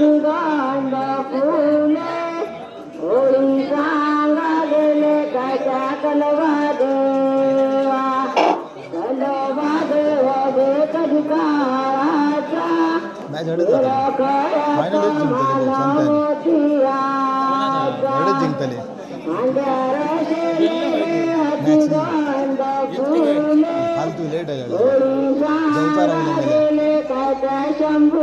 गांडा फुले होळी सांगा गेले कशा कलवा देवा कलवा देवा दे कधी काळाचा जिंकतले फालतू लेट आहे जाऊचा शंभू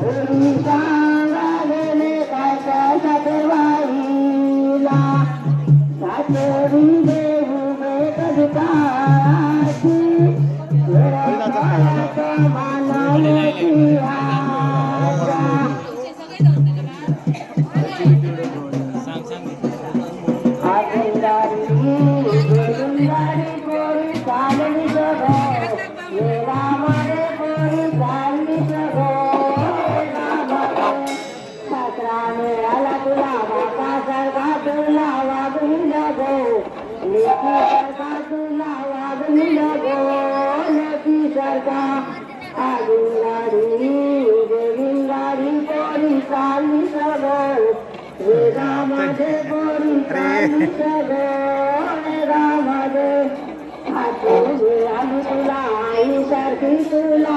Oh, सारखी तुला वागली लगो नदी सारखी तुला वागली लगो नदी सारखी आगून गाडी बेगीन गाडी कोरी चालली कोरी चालली सगो पाण्यात पाण्यात हिरणे आला तुला तुला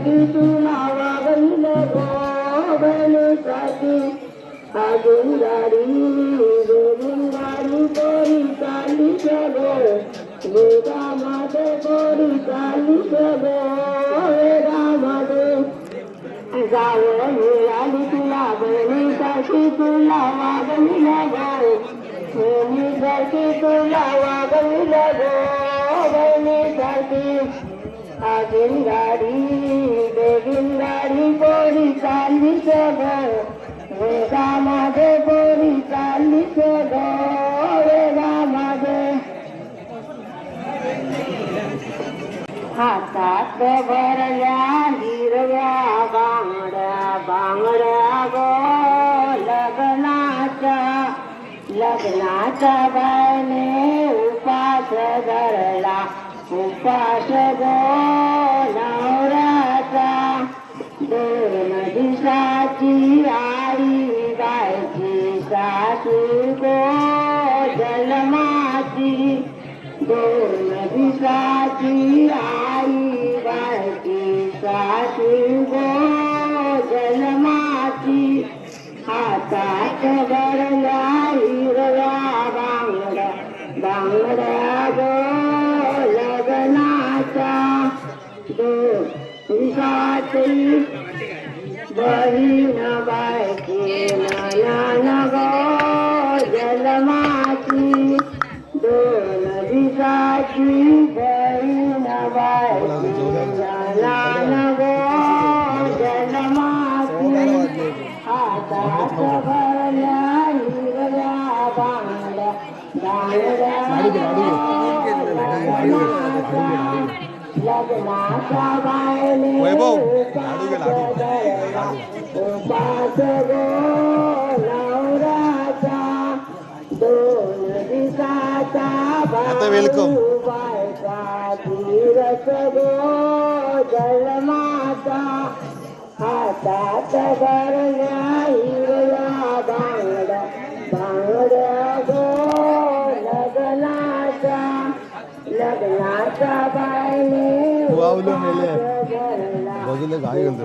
बहिणीसारखी तुला वागली लगो अजून गाडी बेगून गाडी पोरी चालली सगो वेगामध्ये पोरी चालली सगो वेगामध्ये जावं मिळाली तुला बहिणीसारखी तुला वागली लगो बहिणीसारखी तुला वागली लगो बहिणीसारखी अजून गाडी चालली चालली वेगा मागे पोरी चालली ग वेगा मागे हातात भरल्या हिरव्या बांगड्या बांगड्या गो. लग्नाच्या लग्नाच्या बायने उपास धरला. उपास गो. दोन आई गायची? सासू गो जलमाची दोन दिसाची आई गायची. सासू गो जलमाची आता बहीण बायकी नाना गो जन्माची दोन दिवसाची बहीण बायकी नाना गो जन्माची हातात भरल्या हिरव्या बांगड्या बांगड्या लग्नाच्या बायने आता गो जलमाता हातात भरल्या हिरव्या बांगड्या बांगड्या गो वावलं मेले. भरला बघितलं काय घालतो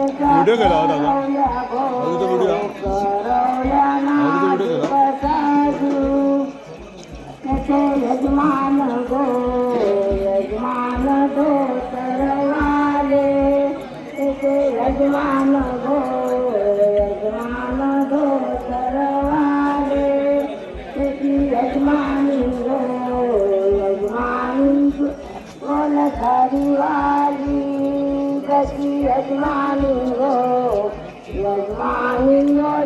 വീഡിയോ ഒക്കെ ഇടാ അതാ അത് വീഡിയോ يجمعني يجمعني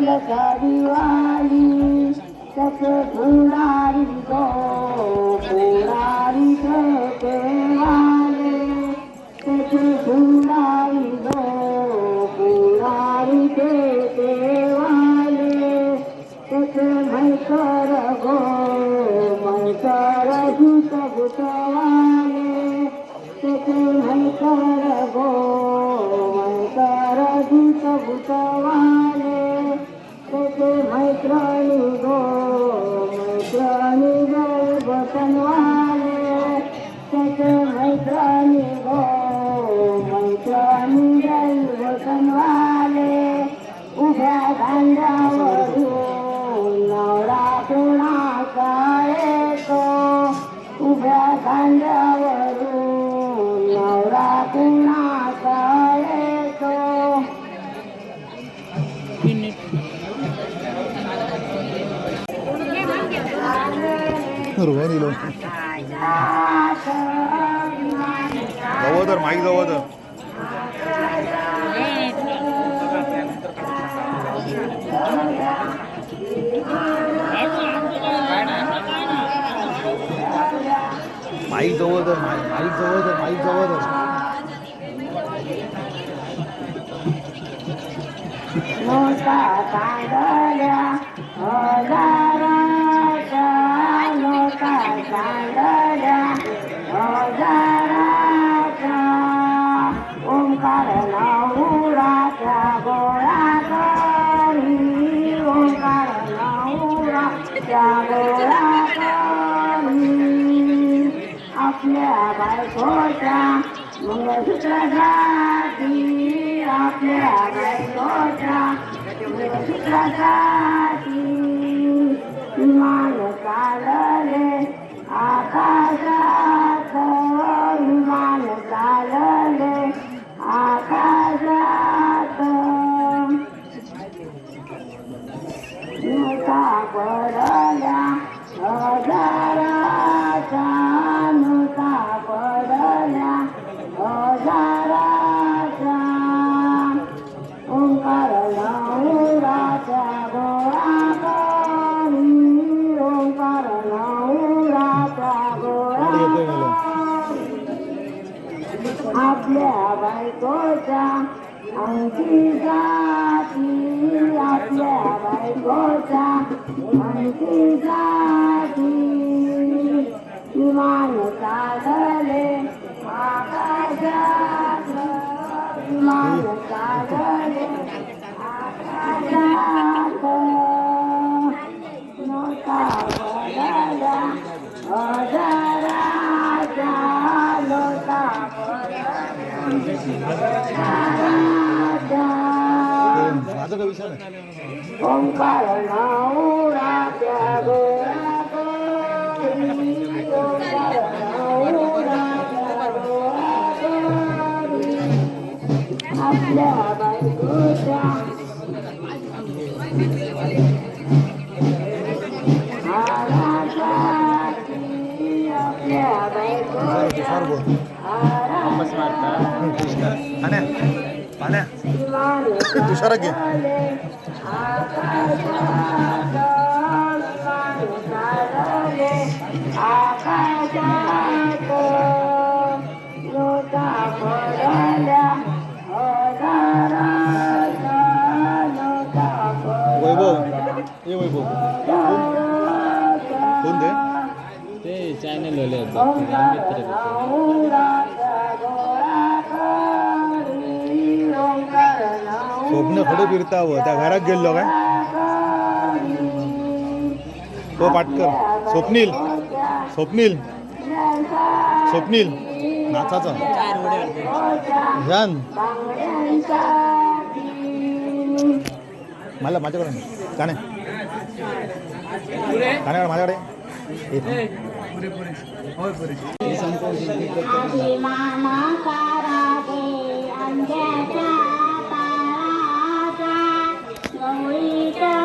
لك بوالي لك فلاري فلاري كتوالي لك فلاري فلاري كتوالي لك ميكر غو ميكر جوتا بتوالي لك ميكر 等我。रुवानीलो जवळ तर माईक जवळ तर माईक जवळ तर माईक माईक जवळ तर माईक जवळ तर नोटा काढल्या आपल्या बायकोच्या मंगळसूत्रासाठी आपल्या बायकोच्या मंगळसूत्रासाठी. विमान चालले आकाशात विमान चालले आकाशात. नोटा पडल्या बायकोचा अंकी जाती आपल्या बायकोचा अंकी जाती विमान काढले आकाशात. विमान काढले आकाशात. पडल्या माझं काय विषय नाही ओंकार नवराच्या गोळा करी ओंकार नवराच्या गोळा करी आपल्या बायकोच्या तुषारा घे. वैभव ये वैभव. कोण ते ते चॅनल वाले मित्र आहेत. स्वप्न फिरता फिरतावं त्या घरात गेलो काय? तो पाटकर. स्वप्नील. स्वप्नील. स्वप्नील. नाचाचा. ध्यान. मला माझ्याकडे नाही. काने काने माझ्याकडे. ये. いた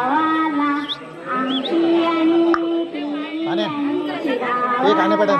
काने पटन.